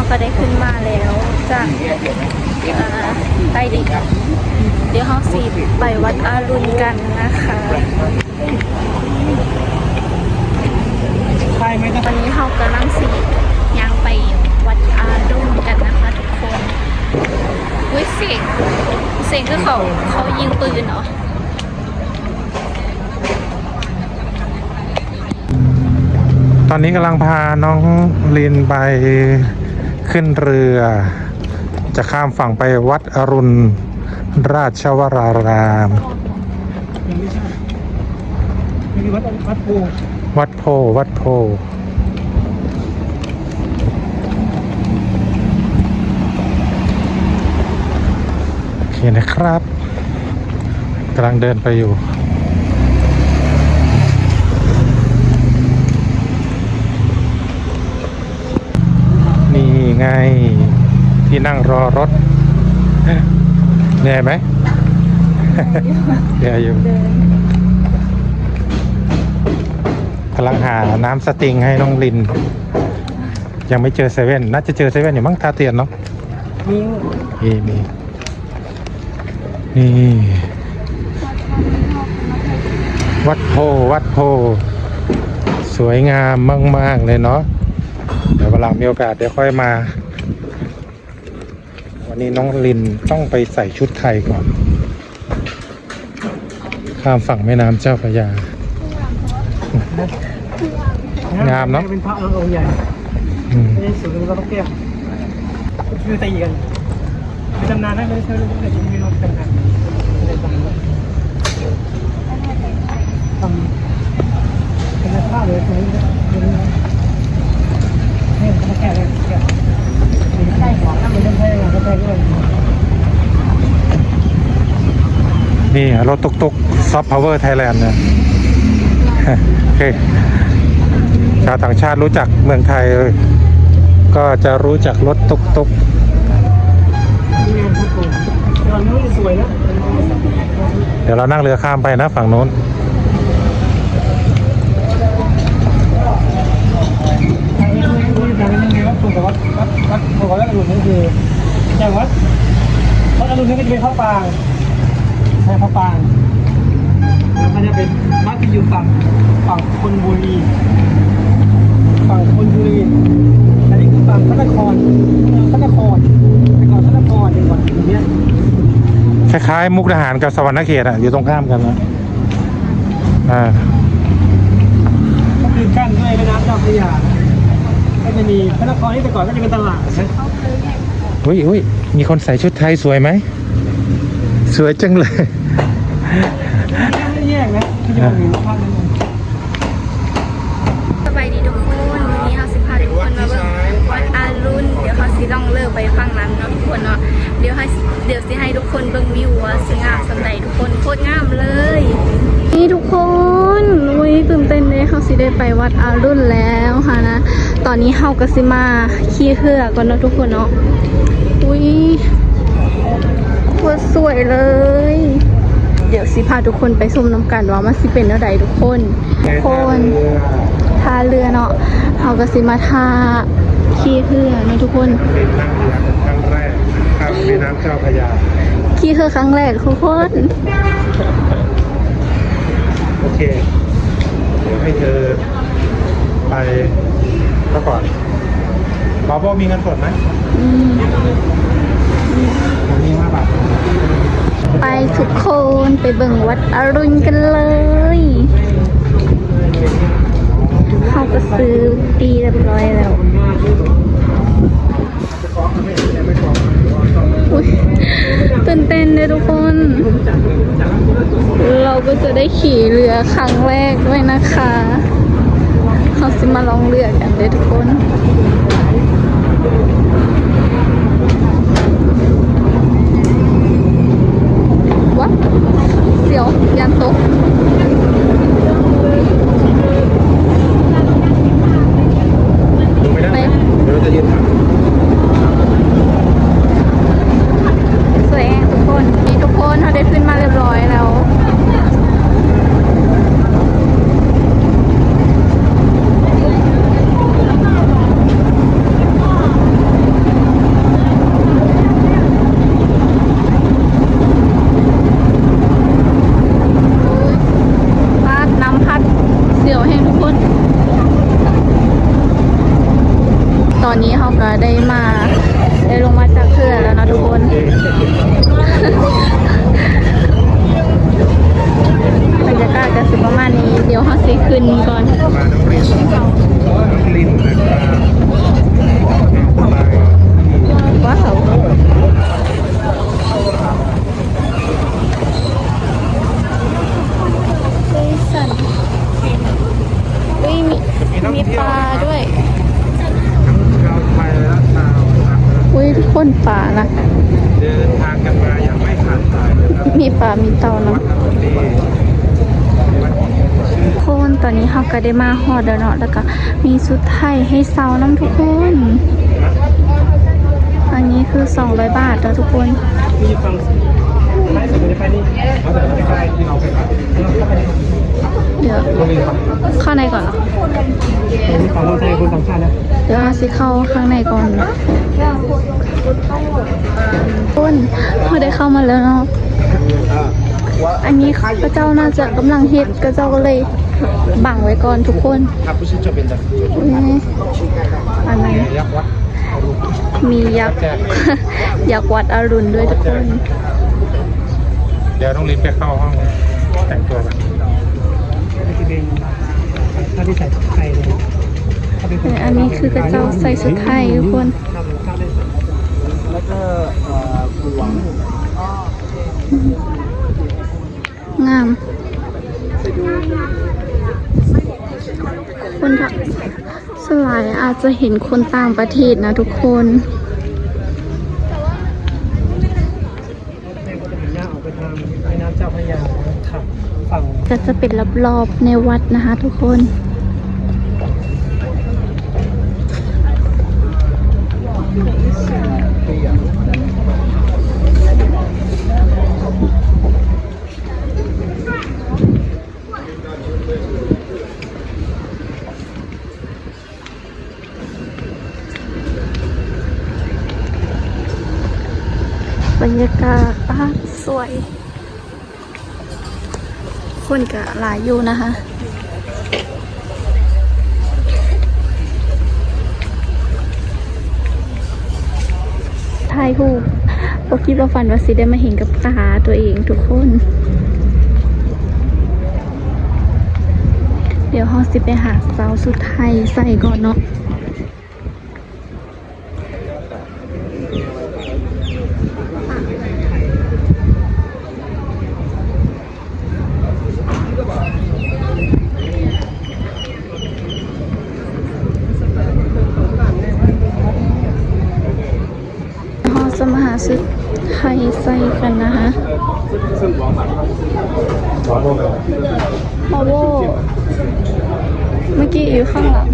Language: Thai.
เราก็ได้ขึ้นมาแล้วจากอ่าใต้ดินเดี๋ยวเราสีไปวัดอารุณกันนะคะใช่ไหมต้องวันนี้เรากำลังสียางไปวัดอารุณกันนะคะทุกคนวิเศษเสียงคือเขาเขายิงปืนเหรอตอนนี้กำลังพาน้องลินไป ขึ้นเรือ จะข้ามฝั่งไปวัดอรุณราชวรารามไม่ใช่มีวัดวัดโพวัดโพวัดโพโอเคนะครับกำลังเดินไปอยู่ นี่ ไง ที่นั่งรอรถเหนื่อยไหมเหนื่อยอยู่เดินกำลังหาน้ำสติงให้น้องลิน ยังไม่เจอเซเว่นน่าจะเจอเซเว่นอยู่มั้งท่าเตียนเนาะมีนี่มีนี่ วัดโพวัดโพ สวยงามมาก ๆ เลยเนาะเดี๋ยววันหลังมีโอกาสเดี๋ยวค่อยมา วันนี้น้องลินต้องไปใส่ชุดไทยก่อน ข้ามฝั่งแม่น้ำเจ้าพระยา งามเนอะเป็นพระองค์ใหญ่อืมไม่ใช่สูงแล้วก็แก้วคือตีกันไปดำนานได้ไม่ใช่เรื่องแต่ยังมีรถดำนานไม่ได้ดำน้ทำเป็นผ้าเลยตรงนี้นี่มาแก้เลยแก้ใช่ขอถ้ามันต้องใช้งานก็ใช้ด้วย นี่รถตุกตุกซอฟต์พาวเวอร์ไทยแลนด์เนี่ยโอเคชาวต่างชาติรู้จักเมืองไทย ก็จะรู้จักรถตุกตุกเดี๋ยวเรานั่งเรือข้ามไปนะฝั่งโน้นทางนี้คือทางนี้คือวัดถูกกับวัดวัดวัดอรุณนี่คืออย่างวัดวัดอรุณนี่ก็จะเป็นพระปาง ช่พระปางแล้วมันจะเป็นวัดที่อยู่ฝั่งฝั่งคนบุรีฝั่งคนบุรีอันนี้คือฝั่งพระนครพระนครแต่ก่อนพระนครดีกว่าอย่างเงี้ยคล้ายๆมุกดาหารกับสวรรณเขตอะอยู่ตรงข้ามกันนะอ่าก็คือกั้นด้วยแม่น้ำเจ้าพระยาก็จะมีพระนครที่แต่ก่อนก็จะเป็นตลาดนะอุ้ยอุ้ยมีคนใส่ชุดไทยสวยไหม สวยจังเลย ไม่แยกนะที่จะมีภาพนั้นสบายดีทุกคนวันนี้เราสิพาทุกคนมาเบิ่งวัดอารุณเดี๋ยวเขาสิล่องเลิกไปฟังนั้นเนาะทุกคนเนาะเดี๋ยวให้เดี๋ยวสิให้ทุกคนเบิ่งวิวว่าสิงามสันใดทุกคนโคตรงามเลย นี่ทุกคนอุ้ยตื่นเต้นเลยเขาสิได้ไปวัดอารุณแล้วค่ะนะ ตอนนี้เฮาก็สิมาขี่เรือก่อนเนาะทุกคนเนาะอุ้ยโคตรสวยเลย เดี๋ยวสิพาทุกคนไปชมน้ำกันว่ามันสิเป็นอะไรทุกคน ทุกคนท่าเรือเนาะเขาก็สิมาท่าขี่เรือเนาะทุกคนเป็นนั่งเรือเป็นครั้งแรกข้ามแม่น้ำเจ้าพระยาขี่เรือครั้งแรกทุกคนโอเคเดี๋ยวให้เธอไปก็ก่อนบาโบมีเงินสดไหมอืมมีห้าบาท ไปทุกคนไปเบิ่งวัดอรุณกันเลยเขาก็ซื้อตีเรียบร้อยแล้วตื่นเต้นเลยทุกคน เราก็จะได้ขี่เรือครั้งแรกด้วยนะคะ เขาสิมาลองเรือกันเลยทุกคน วะเสียวยันตก ดูไม่ได้ ไป เดี๋ยวเราจะยืนถาม สวยทุกคนนี่ทุกคนเขาได้ขึ้นมาเรียบร้อยแล้ว อนนี้เขาก็ได้มาได้ลงมาจากเขื่อนแล้วนะทุกคน บรรยากาศจะสิประมาณนี้ เดี๋ยวเขาสิขึ้นก่อน มาน้องรินน้องลินนะครับ ว้าวเฮ้ยสันอุ้ยมีมีปลาด้วย ชาวไทยและชาวต่างประเทศ อุ้ยคนป่านะ เดินทางกันมาอย่างไม่ขาดสายนะครับ มีปลา มีเต่าเนาะคนตอนนี้เขาก็ได้มาฮอดแล้วเนาะแล้วก็มีสุดไทยให้เซาน้ำทุกคน อันนี้คือ 200 บาทแล้วทุกคนเดี๋ยวเข้าในก่อนเดี๋ยวอาสิเข้าข้างในก่อนคุณพอได้เข้ามาแล้วเนาะ อันนี้ข้าพเจ้าน่าจะกำลังเฮ็ดก็เจ้าก็เลยบังไว้ก่อนทุกคนครับผู้ชื่อจะเป็นแบบนี่อันนั้นยักษ์วัดมียักษ์ยักษ์วัดอรุณด้วยทุกคน เดี๋ยวน้องลินไปเข้าห้องแต่งตัวกันนี่คือเป็นถ้าที่ใส่ไทยเลยถ้าเป็นแต่อันนี้คือกระเจ้าใส่ชุดไทยทุกคนทำข้าวได้แล้วก็หวัง งาม คนสลายอาจจะเห็นคนต่างประเทศนะทุกคนก็จะมีหน้าออกไปทางแม่น้ำเจ้าพระยาขับฝั่งก็จะเป็นรอบๆในวัดนะคะทุกคน บ รรยากาศบ้าสวย คนก็หลายอยู่นะคะถ่ายรูปบคิดว่าฝันว่าสิได้มาเห็นกับตาตัวเองทุกคน เดี๋ยวเฮาสิไปหาเสาสุดไทยใส่ก่อนเนาะ เราจะมาหา ซื้อไข่ใส่กันนะคะฮอโวเมื่อกี้อยู่ข้างหลัง